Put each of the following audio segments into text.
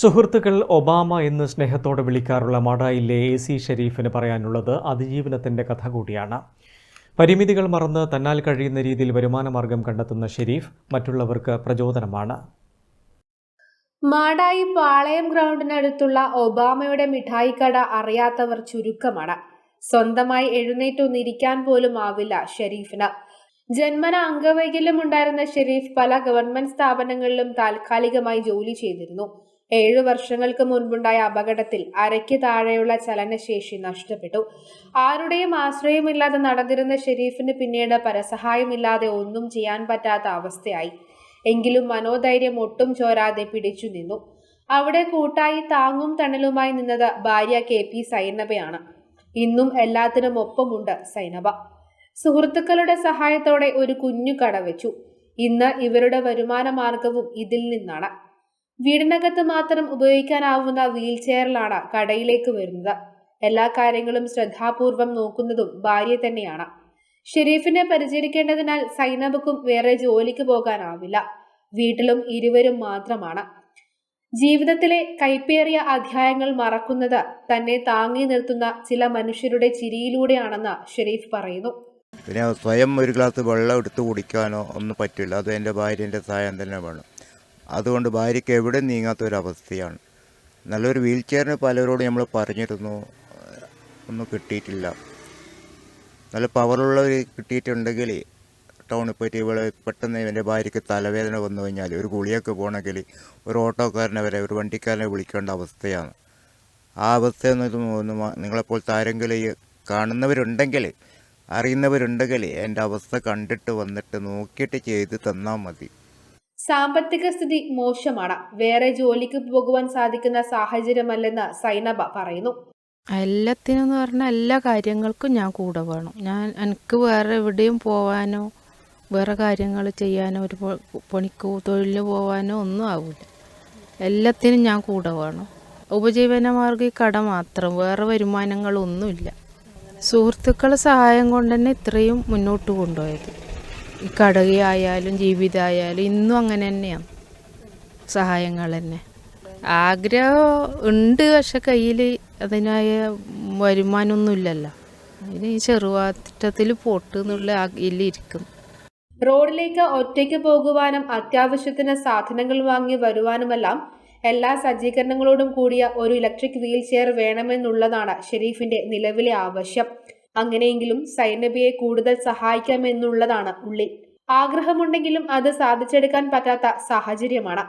സുഹൃത്തുക്കൾ ഒബാമ എന്ന് സ്നേഹത്തോടെ വിളിക്കാറുള്ള മാടായിലെ എ സി ഷെരീഫിന് പറയാനുള്ളത് അതിജീവനത്തിന്റെ കഥ കൂടിയാണ്. പരിമിതികൾ മറന്ന് തന്നാൽ കഴിയുന്ന രീതിയിൽ വരുമാനമാർഗം കണ്ടെത്തുന്ന ഷെരീഫ് മറ്റുള്ളവർക്ക് പ്രചോദനമാണ്. മാടായി പാളയം ഗ്രൗണ്ടിനടുത്തുള്ള ഒബാമയുടെ മിഠായിക്കട അറിയാത്തവർ ചുരുക്കമാണ്. സ്വന്തമായി എഴുന്നേറ്റൊന്നിരിക്കാൻ പോലും ആവില്ല ഷെരീഫിന്. ജന്മന അംഗവൈകല്യം ഉണ്ടായിരുന്ന ഷെരീഫ് പല ഗവൺമെന്റ് സ്ഥാപനങ്ങളിലും താൽക്കാലികമായി ജോലി ചെയ്തിരുന്നു. ഏഴു വർഷങ്ങൾക്ക് മുൻപുണ്ടായ അപകടത്തിൽ അരയ്ക്ക് താഴെയുള്ള ചലനശേഷി നഷ്ടപ്പെട്ടു. ആരുടെയും ആശ്രയമില്ലാതെ നടന്നിരുന്ന ഷെരീഫിന് പിന്നീട് പരസഹായമില്ലാതെ ഒന്നും ചെയ്യാൻ പറ്റാത്ത അവസ്ഥയായി. എങ്കിലും മനോധൈര്യം ഒട്ടും ചോരാതെ പിടിച്ചു നിന്നു. അവിടെ കൂട്ടായി താങ്ങും തണലുമായി നിന്നത് ഭാര്യ കെ പി സൈനബയാണ്. ഇന്നും എല്ലാത്തിനും ഒപ്പമുണ്ട് സൈനബ. സുഹൃത്തുക്കളുടെ സഹായത്തോടെ ഒരു കുഞ്ഞു കട വെച്ചു ഇന്ന് ഇവരുടെ വരുമാന മാർഗവും ഇതിൽ നിന്നാണ്. വീടിനകത്ത് മാത്രം ഉപയോഗിക്കാനാവുന്ന വീൽ ചെയറിലാണ് കടയിലേക്ക് വരുന്നത്. എല്ലാ കാര്യങ്ങളും ശ്രദ്ധാപൂർവം നോക്കുന്നതും ഭാര്യ തന്നെയാണ്. ഷെരീഫിനെ പരിചരിക്കേണ്ടതിനാൽ സൈനബക്കും വേറെ ജോലിക്ക് പോകാനാവില്ല. വീട്ടിലും ഇരുവരും മാത്രമാണ്. ജീവിതത്തിലെ കൈപ്പേറിയ അധ്യായങ്ങൾ മറക്കുന്നത് തന്നെ താങ്ങി നിർത്തുന്ന ചില മനുഷ്യരുടെ ചിരിയിലൂടെയാണെന്ന് ഷെരീഫ് പറയുന്നു. പിന്നെ സ്വയം ഒരു ഗ്ലാസ് വെള്ളം എടുത്ത് കുടിക്കാനോ ഒന്നും പറ്റില്ല. അത് എന്റെ ഭാര്യന്റെ സഹായം തന്നെ വേണം. അതുകൊണ്ട് ഭാര്യയ്ക്ക് എവിടെ നീങ്ങാത്ത ഒരു അവസ്ഥയാണ് നല്ലൊരു വീൽ ചെയറിന് പലരോടും നമ്മൾ പറഞ്ഞിരുന്നു ഒന്നും കിട്ടിയിട്ടില്ല. നല്ല പവറുള്ളവർ കിട്ടിയിട്ടുണ്ടെങ്കിൽ ടൗണിൽ പോയിട്ട് ഇവിടെ പെട്ടെന്ന് എന്റെ ഭാര്യയ്ക്ക് തലവേദന വന്നു കഴിഞ്ഞാൽ ഒരു ഗുളിയൊക്കെ പോകണമെങ്കിൽ ഒരു ഓട്ടോക്കാരനെ വരെ ഒരു വണ്ടിക്കാരനെ വിളിക്കേണ്ട അവസ്ഥയാണ്. ആ അവസ്ഥയൊന്നും ഒന്ന് നിങ്ങളെപ്പോൾ ഈ കാണുന്നവരുണ്ടെങ്കിൽ അറിയുന്നവരുണ്ടെങ്കിൽ എന്റെ അവസ്ഥ കണ്ടിട്ട് വന്നിട്ട് നോക്കിയിട്ട് ചെയ്ത് തന്നാൽ മതി. സാമ്പത്തിക സ്ഥിതി മോശമാണ്. വേറെ ജോലിക്ക് പോകുവാൻ സാധിക്കുന്ന സാഹചര്യമല്ലെന്ന് സൈനബ പറയുന്നു. എല്ലാത്തിനും എന്ന് പറഞ്ഞാൽ എല്ലാ കാര്യങ്ങൾക്കും ഞാൻ കൂടെ വേണം. ഞാൻ എനിക്ക് വേറെ എവിടെയും പോവാനോ വേറെ കാര്യങ്ങൾ ചെയ്യാനോ ഒരു പണിക്കോ തൊഴിലിന് പോവാനോ ഒന്നും ആവില്ല എല്ലാത്തിനും ഞാൻ കൂടെ വേണം. ഉപജീവനമാർഗം ഈ കട മാത്രം വേറെ വരുമാനങ്ങളൊന്നുമില്ല. സുഹൃത്തുക്കളുടെ സഹായം കൊണ്ട് തന്നെ ഇത്രയും മുന്നോട്ട് കൊണ്ടുപോയത്. ഈ കടകയായാലും ജീവിതമായാലും ഇന്നും അങ്ങനെ തന്നെയാണ് സഹായങ്ങൾ തന്നെ. ആഗ്രഹം ഉണ്ട് പക്ഷെ കയ്യിൽ അതിനായ വരുമാനമൊന്നുമില്ലല്ലോ അതിന് ഈ ചെറുവാറ്റത്തിൽ പോട്ട് എന്നുള്ള ഇരിക്കും റോഡിലേക്ക് ഒറ്റയ്ക്ക് പോകുവാനും അത്യാവശ്യത്തിന് സാധനങ്ങൾ വാങ്ങി വരുവാനുമെല്ലാം എല്ലാ സജ്ജീകരണങ്ങളോടും കൂടിയ ഒരു ഇലക്ട്രിക് വീൽ ചെയർ വേണമെന്നുള്ളതാണ് ഷെരീഫിന്റെ നിലവിലെ ആവശ്യം. അങ്ങനെയെങ്കിലും സൈനബിയെ കൂടുതൽ സഹായിക്കാമെന്നുള്ളതാണ് ഉള്ളിൽ ആഗ്രഹമുണ്ടെങ്കിലും അത് സാധിച്ചെടുക്കാൻ പറ്റാത്ത സാഹചര്യമാണ്.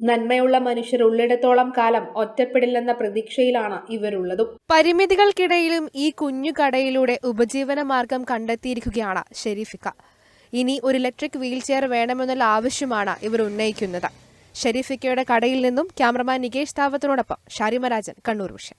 നന്മയുള്ള മനുഷ്യർ ഉള്ളിടത്തോളം കാലം ഒറ്റപ്പെടില്ലെന്ന പ്രതീക്ഷയിലാണ് ഇവരുള്ളതും. പരിമിതികൾക്കിടയിലും ഈ കുഞ്ഞു കടയിലൂടെ ഉപജീവന മാർഗം കണ്ടെത്തിയിരിക്കുകയാണ് ഷെരീഫിക്ക. ഇനി ഒരു ഇലക്ട്രിക് വീൽചെയർ വേണമെന്നുള്ള ആവശ്യമാണ് ഇവർ ഉന്നയിക്കുന്നത്. ഷെരീഫിക്കയുടെ കടയിൽ നിന്നും ക്യാമറമാൻ നികേഷ് താവത്തിനോടൊപ്പം ഷാരിമരാജൻ കണ്ണൂർ വിഷൻ.